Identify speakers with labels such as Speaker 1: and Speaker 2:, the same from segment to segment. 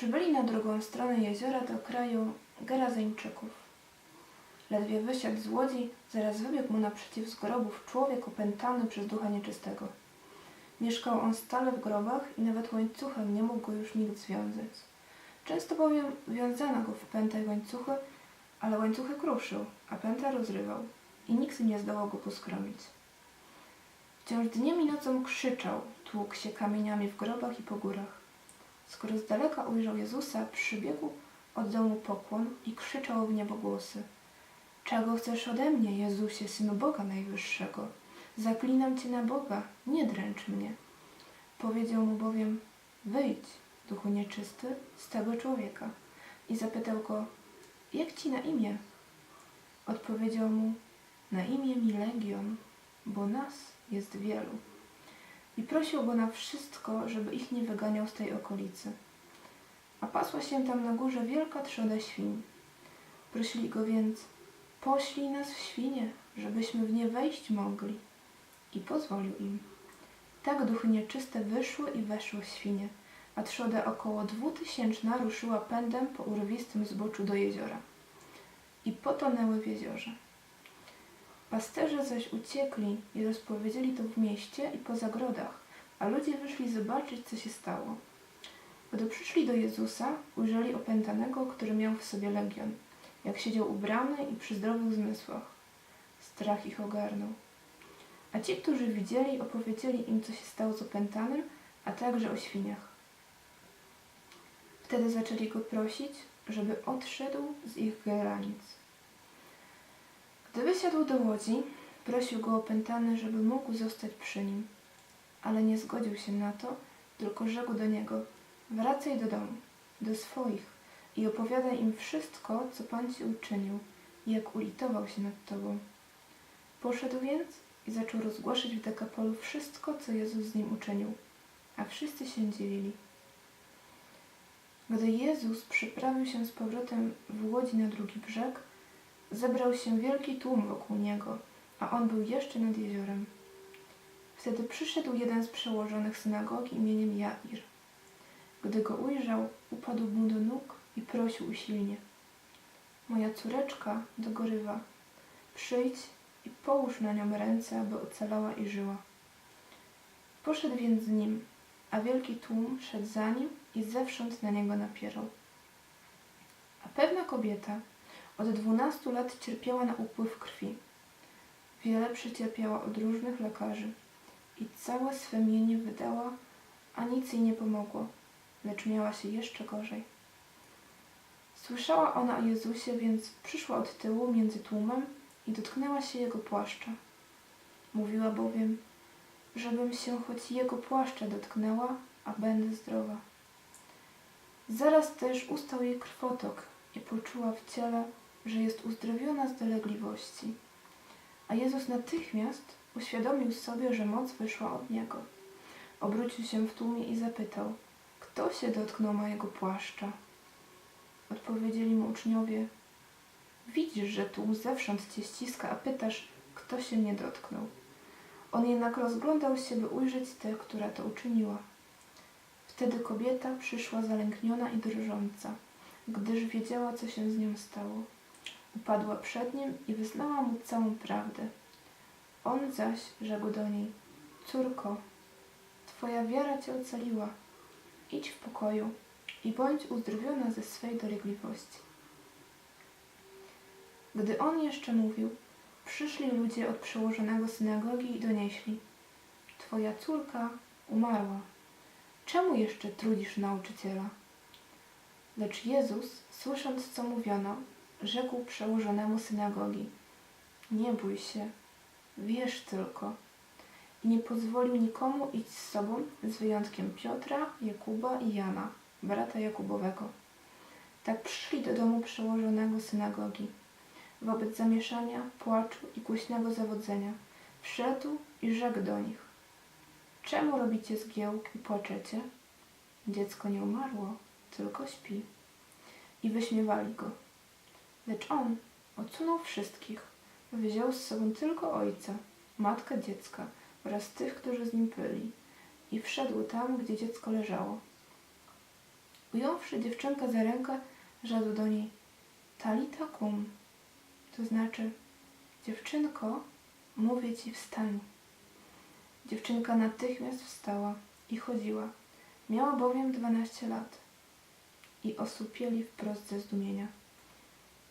Speaker 1: Przybyli na drugą stronę jeziora do kraju Gerazeńczyków. Ledwie wysiadł z łodzi, zaraz wybiegł mu naprzeciw z grobów człowiek opętany przez ducha nieczystego. Mieszkał on stale w grobach i nawet łańcuchem nie mógł go już nikt związać. Często bowiem wiązano go w pętę i łańcuchy, ale łańcuchy kruszył, a pęta rozrywał i nikt nie zdołał go poskromić. Wciąż dniem i nocą krzyczał, tłukł się kamieniami w grobach i po górach. Skoro z daleka ujrzał Jezusa, przybiegł, oddał mu pokłon i krzyczał w niebo głosy. Czego chcesz ode mnie, Jezusie, Synu Boga Najwyższego? Zaklinam Cię na Boga, nie dręcz mnie. Powiedział mu bowiem, wyjdź, duchu nieczysty, z tego człowieka. I zapytał go, jak Ci na imię? Odpowiedział mu, na imię mi Legion, bo nas jest wielu. I prosił go na wszystko, żeby ich nie wyganiał z tej okolicy. A pasła się tam na górze wielka trzoda świń. Prosili go więc, poślij nas w świnie, żebyśmy w nie wejść mogli. I pozwolił im. Tak duchy nieczyste wyszły i weszły w świnie, a trzoda około dwutysięczna ruszyła pędem po urwistym zboczu do jeziora. I potonęły w jeziorze. Pasterze zaś uciekli i rozpowiedzieli to w mieście i po zagrodach, a ludzie wyszli zobaczyć, co się stało. Gdy przyszli do Jezusa, ujrzeli opętanego, który miał w sobie legion, jak siedział ubrany i przy zdrowych zmysłach. Strach ich ogarnął. A ci, którzy widzieli, opowiedzieli im, co się stało z opętanym, a także o świniach. Wtedy zaczęli go prosić, żeby odszedł z ich granic. Gdy wysiadł do łodzi, prosił go opętany, żeby mógł zostać przy nim. Ale nie zgodził się na to, tylko rzekł do niego: Wracaj do domu, do swoich i opowiadaj im wszystko, co Pan ci uczynił i jak ulitował się nad tobą. Poszedł więc i zaczął rozgłaszać w Dekapolu wszystko, co Jezus z nim uczynił, a wszyscy się dziwili. Gdy Jezus przyprawił się z powrotem w łodzi na drugi brzeg, zebrał się wielki tłum wokół niego, a on był jeszcze nad jeziorem. Wtedy przyszedł jeden z przełożonych synagogi imieniem Jair. Gdy go ujrzał, upadł mu do nóg i prosił usilnie. Moja córeczka dogorywa. Przyjdź i połóż na nią ręce, aby ocalała i żyła. Poszedł więc z nim, a wielki tłum szedł za nim i zewsząd na niego napierał. A pewna kobieta od dwunastu lat cierpiała na upływ krwi. Wiele przecierpiała od różnych lekarzy i całe swe mienie wydała, a nic jej nie pomogło, lecz miała się jeszcze gorzej. Słyszała ona o Jezusie, więc przyszła od tyłu między tłumem i dotknęła się jego płaszcza. Mówiła bowiem, żebym się choć jego płaszcza dotknęła, a będę zdrowa. Zaraz też ustał jej krwotok i poczuła w ciele, że jest uzdrowiona z dolegliwości. A Jezus natychmiast uświadomił sobie, że moc wyszła od Niego. Obrócił się w tłumie i zapytał, kto się dotknął mojego płaszcza? Odpowiedzieli mu uczniowie, widzisz, że tłum zewsząd cię ściska, a pytasz, kto się mnie dotknął. On jednak rozglądał się, by ujrzeć tę, która to uczyniła. Wtedy kobieta przyszła zalękniona i drżąca, gdyż wiedziała, co się z nią stało. Upadła przed nim i wyznała mu całą prawdę. On zaś rzekł do niej, córko, twoja wiara cię ocaliła. Idź w pokoju i bądź uzdrowiona ze swej dolegliwości. Gdy on jeszcze mówił, przyszli ludzie od przełożonego synagogi i donieśli: Twoja córka umarła. Czemu jeszcze trudzisz nauczyciela? Lecz Jezus, słysząc, co mówiono, rzekł przełożonemu synagogi: Nie bój się, wierz tylko. I nie pozwolił nikomu iść z sobą, z wyjątkiem Piotra, Jakuba i Jana, brata Jakubowego. Tak przyszli do domu przełożonego synagogi. Wobec zamieszania, płaczu i głośnego zawodzenia wszedł i rzekł do nich: Czemu robicie zgiełk i płaczecie? Dziecko nie umarło, tylko śpi. I wyśmiewali go. Lecz on odsunął wszystkich, wziął z sobą tylko ojca, matkę dziecka oraz tych, którzy z nim byli, i wszedł tam, gdzie dziecko leżało. Ująwszy dziewczynkę za rękę, rzekł do niej Talita kum, to znaczy dziewczynko, mówię ci wstań. Dziewczynka natychmiast wstała i chodziła. Miała bowiem dwanaście lat i osłupieli wprost ze zdumienia.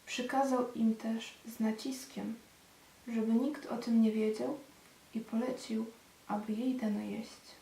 Speaker 1: Przykazał im też z naciskiem, żeby nikt o tym nie wiedział i polecił, aby jej dano jeść.